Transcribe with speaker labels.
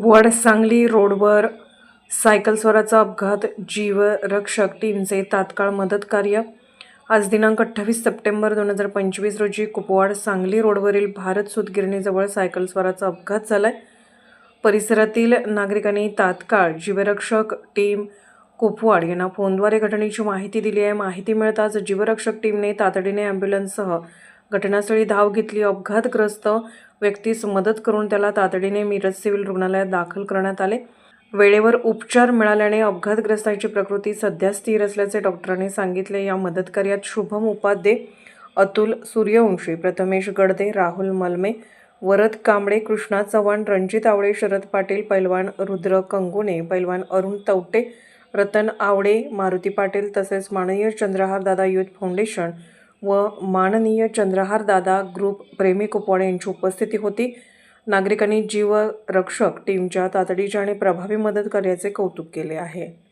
Speaker 1: कुपवाड सांगली रोडवर सायकलस्वाराचा अपघात जीवरक्षक टीमचे तात्काळ मदत कार्य आज दिनांक अठ्ठावीस सप्टेंबर दोन हजार पंचवीस रोजी कुपवाड सांगली रोडवरील भारत सूतगिरणीजवळ सायकलस्वाराचा अपघात झाला आहे परिसरातील नागरिकांनी तात्काळ जीवरक्षक टीम कुपवाड यांना फोनद्वारे घटनेची माहिती दिली आहे. माहिती मिळताच जीवरक्षक टीमने तातडीने ॲम्ब्युलन्ससह घटनास्थळी धाव घेतली. अपघातग्रस्त व्यक्तीस मदत करून त्याला तातडीने मिरज सिव्हिल रुग्णालयात दाखल करण्यात आले. वेळेवर उपचार मिळाल्याने अपघातग्रस्तांची प्रकृती सध्या स्थिर असल्याचे डॉक्टरांनी सांगितले. या मदत कार्यात शुभम उपाध्ये अतुल सूर्यवंशी प्रथमेश गडदे राहुल मलमे वरद कांबळे कृष्णा चव्हाण रणजित आवळे शरद पाटील पैलवान रुद्र कंगुणे पैलवान अरुण तवटे रतन आवडे मारुती पाटील तसेच माननीय चंद्रहार दादा युथ फाउंडेशन व माननीय चंद्रहार दादा ग्रुप प्रेमी कुपवाड यांची उपस्थिती होती. नागरिकांनी जीवरक्षक टीमच्या तातडीच्या आणि प्रभावी मदत कार्याचे कौतुक केले आहे.